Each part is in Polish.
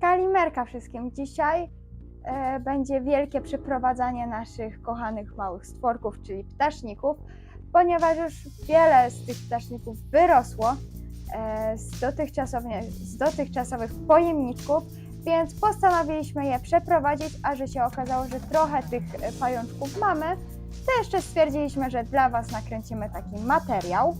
Kalimerka wszystkim. Dzisiaj e, będzie wielkie przeprowadzanie naszych kochanych małych stworków, czyli ptaszników, ponieważ już wiele z tych ptaszników wyrosło e, z, dotychczasowych, z dotychczasowych pojemniczków, więc postanowiliśmy je przeprowadzić, a że się okazało, że trochę tych e, pajączków mamy, to jeszcze stwierdziliśmy, że dla Was nakręcimy taki materiał.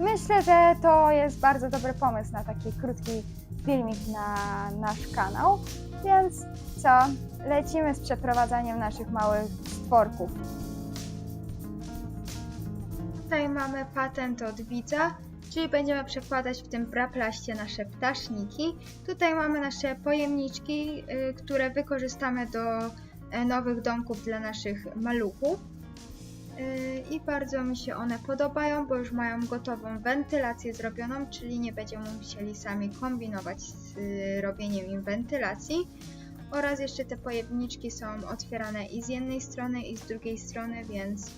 Myślę, że to jest bardzo dobry pomysł na taki krótki filmik na nasz kanał. Więc co? Lecimy z przeprowadzaniem naszych małych stworków. Tutaj mamy patent od widza, czyli będziemy przekładać w tym braplaście nasze ptaszniki. Tutaj mamy nasze pojemniczki, y, które wykorzystamy do e, nowych domków dla naszych maluchów. Y, I bardzo mi się one podobają, bo już mają gotową wentylację zrobioną, czyli nie będziemy musieli sami kombinować z y, robieniem im wentylacji. Oraz jeszcze te pojemniczki są otwierane i z jednej strony, i z drugiej strony, więc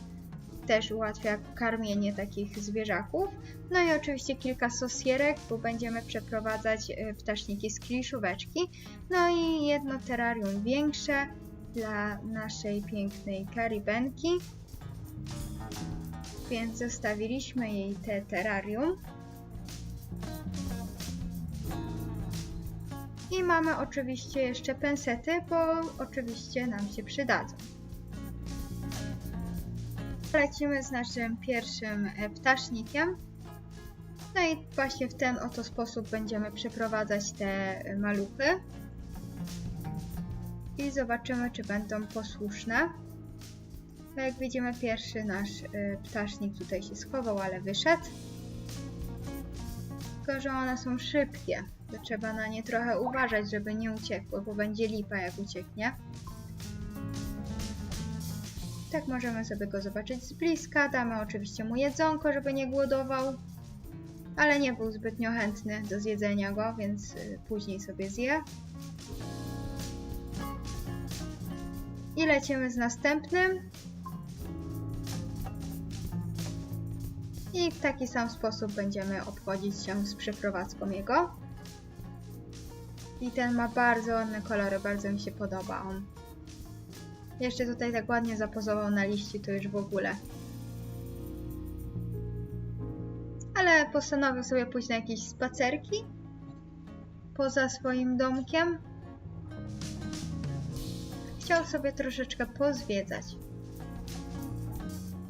też ułatwia karmienie takich zwierzaków. No i oczywiście kilka sosierek, bo będziemy przeprowadzać y, ptaszniki z kliszóweczki. No i jedno terrarium większe dla naszej pięknej karibenki więc zostawiliśmy jej te terrarium. I mamy oczywiście jeszcze pensety, bo oczywiście nam się przydadzą. Lecimy z naszym pierwszym e, ptasznikiem. No i właśnie w ten oto sposób będziemy przeprowadzać te e, maluchy. I zobaczymy, czy będą posłuszne. No jak widzimy, pierwszy nasz y, ptasznik tutaj się schował, ale wyszedł. Tylko, że one są szybkie. To trzeba na nie trochę uważać, żeby nie uciekły, bo będzie lipa jak ucieknie. Tak możemy sobie go zobaczyć z bliska. Damy oczywiście mu jedzonko, żeby nie głodował. Ale nie był zbytnio chętny do zjedzenia go, więc y, później sobie zje. I lecimy z następnym. I w taki sam sposób będziemy obchodzić się z przeprowadzką jego. I ten ma bardzo ładne kolory, bardzo mi się podoba on. Jeszcze tutaj tak ładnie zapozował na liści, to już w ogóle. Ale postanowił sobie pójść na jakieś spacerki poza swoim domkiem. Chciał sobie troszeczkę pozwiedzać.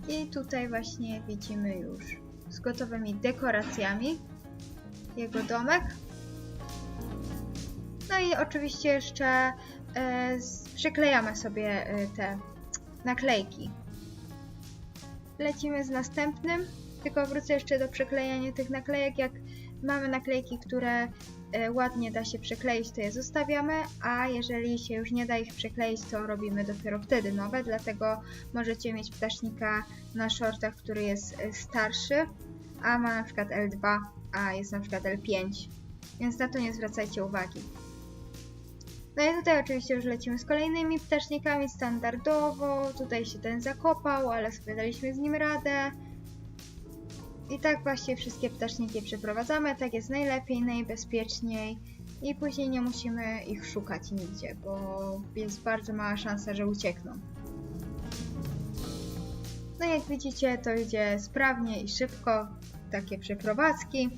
I tutaj właśnie widzimy już z gotowymi dekoracjami jego domek. No i oczywiście jeszcze e, przyklejamy sobie e, te naklejki. Lecimy z następnym, tylko wrócę jeszcze do przyklejania tych naklejek. Jak mamy naklejki, które e, ładnie da się przykleić, to je zostawiamy, a jeżeli się już nie da ich przykleić, to robimy dopiero wtedy nowe, dlatego możecie mieć ptasznika na shortach, który jest e, starszy, a ma na przykład L2, a jest na przykład L5, więc na to nie zwracajcie uwagi. No i tutaj oczywiście już lecimy z kolejnymi ptasznikami standardowo, tutaj się ten zakopał, ale sobie daliśmy z nim radę. I tak właśnie wszystkie ptaszniki przeprowadzamy, tak jest najlepiej, najbezpieczniej i później nie musimy ich szukać nigdzie, bo jest bardzo mała szansa, że uciekną. No jak widzicie, to idzie sprawnie i szybko, takie przeprowadzki.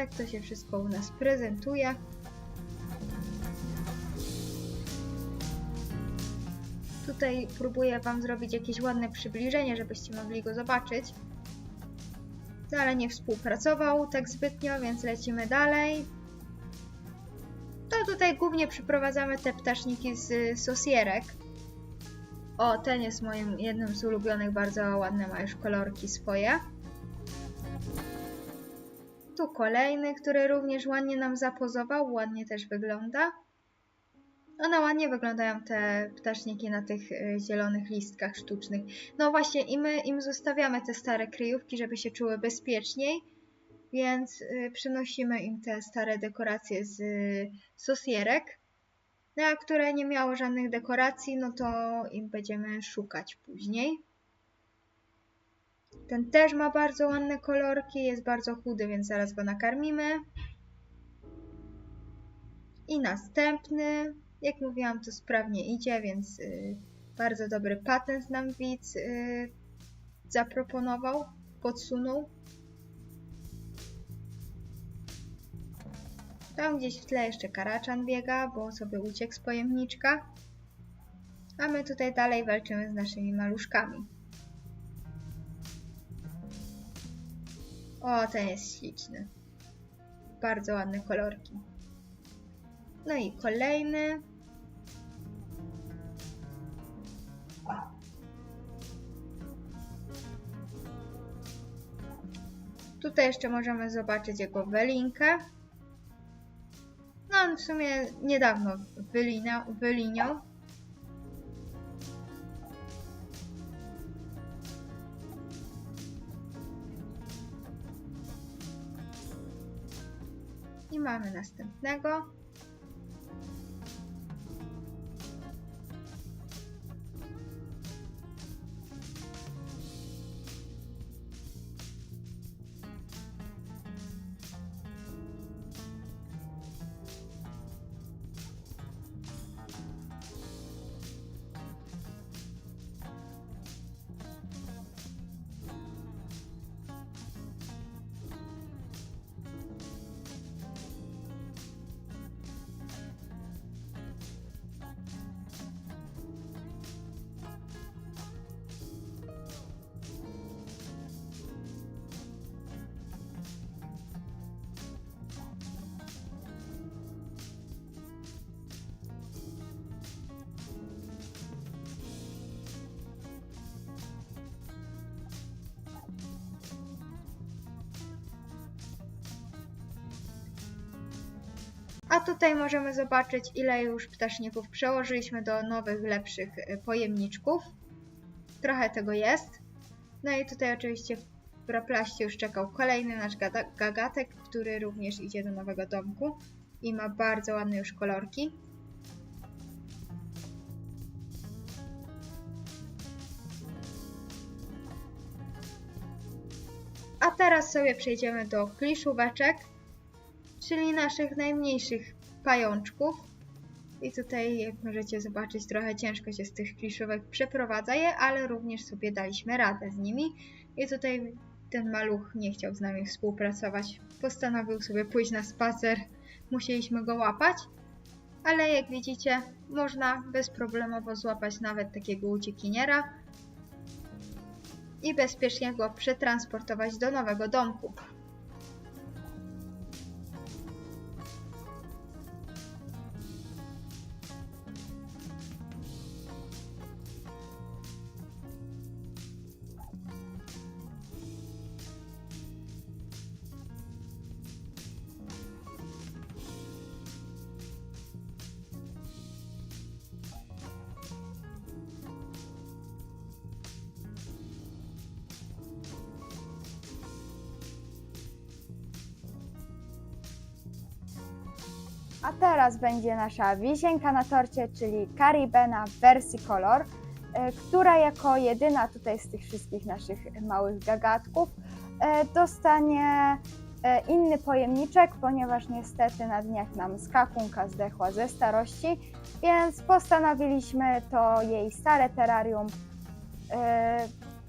Tak to się wszystko u nas prezentuje. Tutaj próbuję Wam zrobić jakieś ładne przybliżenie, żebyście mogli go zobaczyć. No, nie współpracował tak zbytnio, więc lecimy dalej. To tutaj głównie przyprowadzamy te ptaszniki z sosierek. O, ten jest moim jednym z ulubionych, bardzo ładne, ma już kolorki swoje. Tu kolejny, który również ładnie nam zapozował, ładnie też wygląda. One ładnie wyglądają te ptaszniki na tych y, zielonych listkach sztucznych. No właśnie, i my im zostawiamy te stare kryjówki, żeby się czuły bezpieczniej, więc y, przynosimy im te stare dekoracje z y, sosierek. No a które nie miało żadnych dekoracji, no to im będziemy szukać później. Ten też ma bardzo ładne kolorki, jest bardzo chudy, więc zaraz go nakarmimy. I następny, jak mówiłam, to sprawnie idzie, więc y, bardzo dobry patent nam widz y, zaproponował, podsunął. Tam gdzieś w tle jeszcze karaczan biega, bo sobie uciekł z pojemniczka. A my tutaj dalej walczymy z naszymi maluszkami. O, ten jest śliczny. Bardzo ładne kolorki. No i kolejny. Tutaj jeszcze możemy zobaczyć jego welinkę. No on w sumie niedawno wyliniał, wyliniał. I mamy następnego. A tutaj możemy zobaczyć, ile już ptaszników przełożyliśmy do nowych, lepszych y, pojemniczków. Trochę tego jest. No i tutaj oczywiście w Braplaście już czekał kolejny nasz gagatek, który również idzie do nowego domku i ma bardzo ładne już kolorki. A teraz sobie przejdziemy do kliszóweczek czyli naszych najmniejszych pajączków. I tutaj, jak możecie zobaczyć, trochę ciężko się z tych kliszówek przeprowadza je, ale również sobie daliśmy radę z nimi. I tutaj ten maluch nie chciał z nami współpracować. Postanowił sobie pójść na spacer. Musieliśmy go łapać. Ale jak widzicie, można bezproblemowo złapać nawet takiego uciekiniera i bezpiecznie go przetransportować do nowego domku. A teraz będzie nasza wisienka na torcie, czyli Caribena w wersji kolor, e, która jako jedyna tutaj z tych wszystkich naszych małych gagatków e, dostanie e, inny pojemniczek, ponieważ niestety na dniach nam skakunka zdechła ze starości, więc postanowiliśmy to jej stare terrarium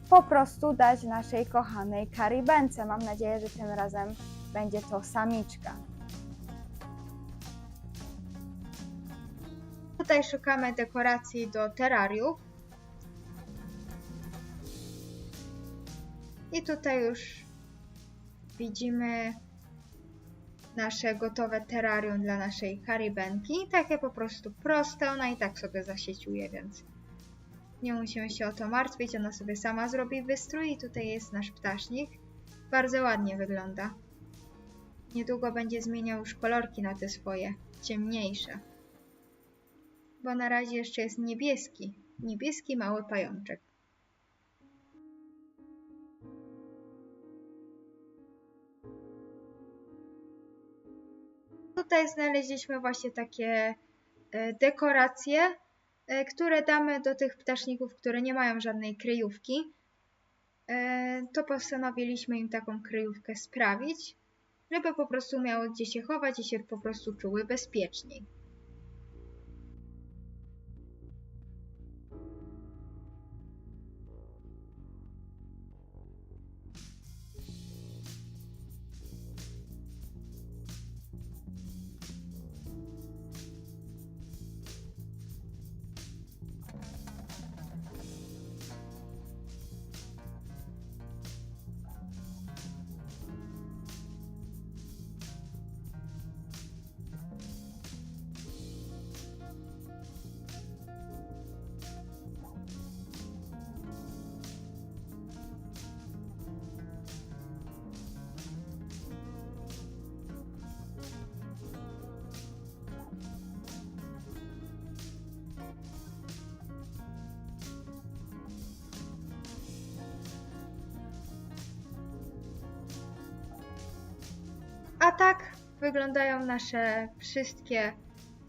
po prostu dać naszej kochanej Caribence. Mam nadzieję, że tym razem będzie to samiczka. Tutaj szukamy dekoracji do terrariów. I tutaj już widzimy nasze gotowe terrarium dla naszej karibenki. Takie po prostu proste, ona i tak sobie zasieciuje, więc nie musimy się o to martwić, ona sobie sama zrobi wystrój i tutaj jest nasz ptasznik. Bardzo ładnie wygląda. Niedługo będzie zmieniał już kolorki na te swoje ciemniejsze bo na razie jeszcze jest niebieski. Niebieski mały pajączek. Tutaj znaleźliśmy właśnie takie e, dekoracje, e, które damy do tych ptaszników, które nie mają żadnej kryjówki. E, To postanowiliśmy im taką kryjówkę sprawić, żeby po prostu miały gdzie się chować i się po prostu czuły bezpieczniej. A tak wyglądają nasze wszystkie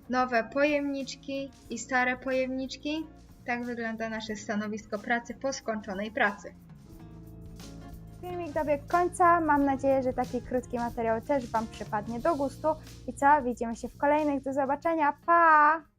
nowe pojemniczki i stare pojemniczki. Tak wygląda nasze stanowisko pracy po skończonej pracy. Filmik dobiegł końca. Mam nadzieję, że taki krótki materiał też Wam przypadnie do gustu. I co? Widzimy się w kolejnych. Do zobaczenia. Pa!